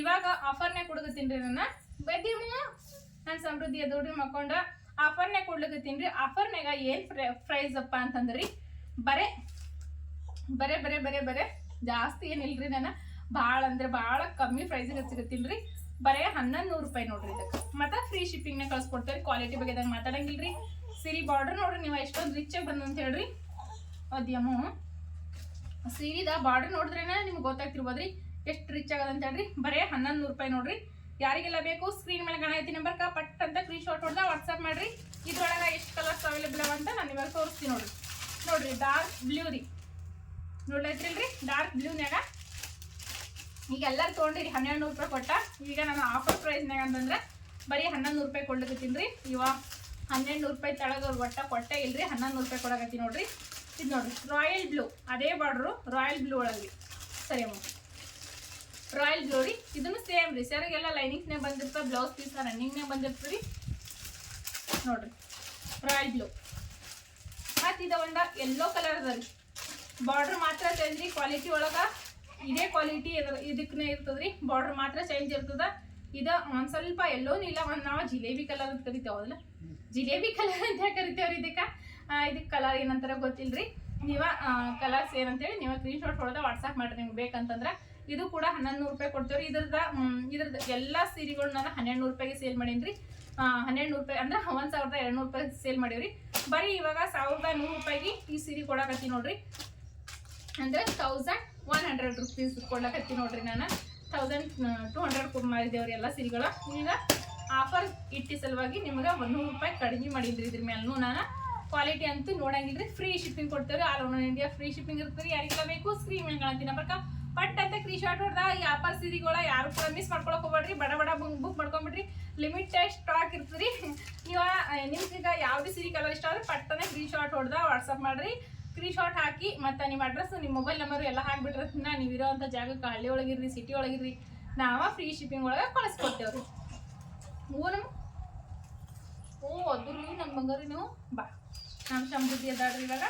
ಇವಾಗ ಆಫರ್ನೇ ಕೊಡ್ಕತ್ತೀನಿ ರೀ ನನ್ನ. ಬದ್ದೀವಿ ನಾನು ಸಮೃದ್ಧಿ ಎದೋಡ್ರಿ ಮಕ್ಕೊಂಡ. ಆಫರ್ನೇ ಕೊಡ್ಲಿಕ್ಕೆ ರೀ. ಆಫರ್ನಾಗ ಏನು ಪ್ರೈ ಪ್ರೈಸ್ ಅಪ್ಪ ಅಂತಂದ್ರಿ. ಬರೇ ಬರೇ ಬರೇ ಬರೇ ಬರೇ. ಜಾಸ್ತಿ ಏನಿಲ್ರಿ ನಾನು. ಭಾಳ ಅಂದ್ರೆ ಭಾಳ ಕಮ್ಮಿ ಪ್ರೈಸಿಗೆ ಸಿಗತ್ತೀನಿ ರೀ. ಬರೇ ಹನ್ನೊಂದು ನೂರು ರೂಪಾಯಿ ನೋಡ್ರಿ ಇದಕ್ಕೆ. ಮತ್ತೆ ಫ್ರೀ ಶಿಪ್ಪಿಂಗ್ನ ರೀ ಕ್ವಾಲಿಟಿ ಬಗ್ಗೆ ಮಾತಾಡಂಗಿಲ್ರಿ. ಸಿರಿ ಬಾರ್ಡರ್ ನೋಡ್ರಿ ನೀವು ಎಷ್ಟೊಂದು ರಿಚ್ ಆಗಿ ಅಂತ ಹೇಳ್ರಿ. ಅದ್ಯಮು ಸೀರೆದ ಬಾರ್ಡರ್ ನೋಡಿದ್ರೇನೆ ನಿಮ್ಗೆ ಗೊತ್ತಾಗ್ತಿರ್ಬೋದ್ರಿ. ಎಷ್ಟು ರಿಚ್ ಆಗದ ಅಂತ ಹೇಳ್ರಿ. ಬರೇ ಹನ್ನೊಂದು ನೂರು ರೂಪಾಯಿ ನೋಡ್ರಿ. ಯಾರಿಗೆಲ್ಲ ಬೇಕು ಸ್ಕ್ರೀನ್ ಮೇಲೆ ಕಾಣೈತಿ ನಂಬರ್ಕ ಪಟ್ ಅಂತ ಸ್ಕ್ರೀನ್ ಶಾಟ್ ಹೊಡೆದ ವಾಟ್ಸಪ್ ಮಾಡ್ರಿ. ಇದ್ರೊಳಗೆ ಎಷ್ಟು ಕಲರ್ಸ್ ಅವೈಲೇಬಲ್ ಅವ ಅಂತ ನಾನು ಇವಾಗ ತೋರಿಸ್ತೀನಿ ನೋಡ್ರಿ. ನೋಡ್ರಿ ಡಾರ್ಕ್ ಬ್ಲೂ ರೀ. ನೋಡ್ಲೈತ್ರಿಲ್ರಿ? ಡಾರ್ಕ್ ಬ್ಲೂನ್ಯಾಗ ಈಗ ಎಲ್ಲರೂ ತೊಗೊಂಡಿರಿ, ಹನ್ನೆರಡು ನೂರು ರೂಪಾಯಿ ಕೊಟ್ಟ. ಈಗ ನಾನು ಆಫರ್ ಪ್ರೈಸ್ನಾಗ ಅಂತಂದ್ರೆ ಬರೀ ಹನ್ನೊಂದು ನೂರು ರೂಪಾಯಿ ಕೊಡ್ಲಿಕತ್ತೀನಿ ರೀ. ಇವ ಹನ್ನೆರಡು ನೂರು ರೂಪಾಯಿ ತಳಗ ಒಟ್ಟ ಕೊಟ್ಟೆ ಇಲ್ರಿ, ಹನ್ನೊಂದು ನೂರು ರೂಪಾಯಿ ಕೊಡಕತ್ತೀನಿ ನೋಡ್ರಿ. ಇದು ನೋಡ್ರಿ ರಾಯಲ್ ಬ್ಲೂ ಅದೇ ಬಾರ್ಡ್ರು ರಾಯಲ್ ಬ್ಲೂ ಒಳಗೆ ಸರಿ ಅಮ್ಮ. ರಾಯಲ್ ರೀ ಇದನ್ನು ಸೇಮ್ ರೀ. ಸರಿಗೆಲ್ಲ ಲೈನಿಂಗ್ಸ್ನೇ ಬಂದಿರ್ತದೆ ಬ್ಲೌಸ್ ಪೀಸ್ ರನ್ನಿಂಗ್ನೇ ರೀ ನೋಡ್ರಿ. ರಾಯಲ್ ಬ್ಲೂ ಮತ್ತು ಇದು ಒಂದ ಎಲ್ಲೋ ಕಲರ್ ಅದ ರೀ. ಬಾರ್ಡರ್ ಮಾತ್ರ ಚೇಂಜ್ ರೀ. ಕ್ವಾಲಿಟಿ ಒಳಗ ಇದೇ ಕ್ವಾಲಿಟಿ ಇದಕ್ಕೇ ಇರ್ತದೆ ರೀ ಬಾರ್ಡರ್ ಮಾತ್ರ ಚೇಂಜ್ ಇರ್ತದೆ. ಇದು ಒಂದು ಸ್ವಲ್ಪ ಎಲ್ಲೋ ಇಲ್ಲ ಒಂದ್ ನಾವು ಜಿಲೇಬಿ ಕಲರ್ ಅಂತ ಕರಿತೇವಲ್ಲ ಜಿಲೇಬಿ ಕಲರ್ ಅಂತ ಕರಿತೇವ್ರಿ ಇದಕ್ಕ? ಇದಕ್ಕೆ ಇದಕ್ ಕಲರ್ ಏನಂತಾರ ರೀ ನೀವ ಕಲರ್ಸ್ ಏನಂತೇಳಿ ನೀವು ಸ್ಕ್ರೀನ್ಶಾಟ್ ಹೊಡೆದ ವಾಟ್ಸಪ್ ಮಾಡಿರಿ. ನಿಮ್ಗೆ ಬೇಕಂತಂದ್ರ ಇದು ಕೂಡ ಹನ್ನೊಂದು ನೂರು ರೂಪಾಯಿ ಕೊಡ್ತೇವ್ರಿ. ಇದ್ರದ ಇದ್ರದ ಇದ್ರದ್ದು ಎಲ್ಲಾ ಸೀರೆಗಳು ನಾನು ಹನ್ನೆರಡು ನೂರು ರೂಪಾಯಿಗೆ ಸೇಲ್ ಮಾಡೀನಿ ಹನ್ನೆರಡು ನೂರು ರೂಪಾಯಿ ಅಂದ್ರೆ ಒಂದು ಸಾವಿರದ ಎರಡು ನೂರು ರೂಪಾಯಿ ಸೇಲ್ ಮಾಡೀವ್ರಿ. ಬರೀ ಇವಾಗ ಸಾವಿರದ ನೂರು ರೂಪಾಯಿಗೆ ಈ ಸೀರೆ ಕೊಡಕತ್ತಿ ನೋಡ್ರಿ. ಅಂದ್ರೆ ತೌಸಂಡ್ ಒನ್ ಹಂಡ್ರೆಡ್ ರುಪೀಸ್ ಕೊಡ್ಲಕತ್ತಿ ನೋಡ್ರಿ ನಾನು. ತೌಸಂಡ್ ಟು ಹಂಡ್ರೆಡ್ ಮಾಡಿದೇವ್ರಿ ಎಲ್ಲ ಸೀರೆಗಳ. ಈಗ ಆಫರ್ ಇಟ್ಟಿ ಸಲುವಾಗಿ ನಿಮ್ಗೆ ಒಂದು ನೂರು ರೂಪಾಯಿ ಕಡಿಮೆ ಮಾಡಿದ್ರಿ ಇದ್ರ ಮೇಲೂ ನಾನು. ಕ್ವಾಲಿಟಿ ಅಂತೂ ನೋಡಂಗಿಲ್ರಿ ಫ್ರೀ ಶಿಪ್ಪಿಂಗ್ ಕೊಡ್ತೇವೆ all over India free shipping ಇರ್ತದೆ. ಯಾರಿಗೆಲ್ಲ ಬೇಕು ಸ್ಕ್ರೀನ್ ಮೇಲೆ ಕಾಣ್ತೀನಿ ಪಟ್ ಅಂತ ಕ್ರೀ ಶಾಟ್ ಹೊಡೆದ ಈ ಆಫರ್ ಸೀರೆಗಳ ಯಾರು ಕೂಡ ಮಿಸ್ ಮಾಡ್ಕೊಳಕ್ ಹೋಗ್ಬೇಡ್ರಿ. ಬಡ ಬಡ ಬುಕ್ ಮಾಡ್ಕೊಂಬಿಡ್ರಿ. ಲಿಮಿಟೆಡ್ ಸ್ಟಾಕ್ ಇರ್ತದ್ರಿ. ನೀವು ನಿಮ್ಗೆ ಈಗ ಯಾವ್ದು ಸೀರೆ ಕಲರ್ ಇಷ್ಟ ಆದ್ರೆ ಪಟ್ಟನೆ ಕ್ರೀ ಶಾರ್ಟ್ ಹೊಡೆದ ವಾಟ್ಸಪ್ ಮಾಡ್ರಿ. ಸ್ಕ್ರೀನ್ ಶಾಟ್ ಹಾಕಿ, ಮತ್ತು ನಿಮ್ಮ ಅಡ್ರೆಸ್ ನಿಮ್ಮ ಮೊಬೈಲ್ ನಂಬರ್ ಎಲ್ಲ ಹಾಕ್ಬಿಟ್ರನ್ನ ನೀವು ಇರೋವಂಥ ಜಾಗಕ್ಕೆ ಹಳ್ಳಿ ಒಳಗಿರ್ರಿ ಸಿಟಿ ಒಳಗಿರ್ರಿ, ನಾವು ಫ್ರೀ ಶಿಪ್ಪಿಂಗ್ ಒಳಗೆ ಕಳಿಸ್ಕೊಡ್ತೇವ್ರಿ. ಹ್ಞೂ ಓ ಅದ್ರಲ್ಲಿ ನಮ್ಮ ಬಂಗಾರಿ ನೀವು ಬಾ. ನಮ್ಮ ಸಮೃದ್ಧಿ ಅದಾಡ್ರಿ ಇವಾಗ.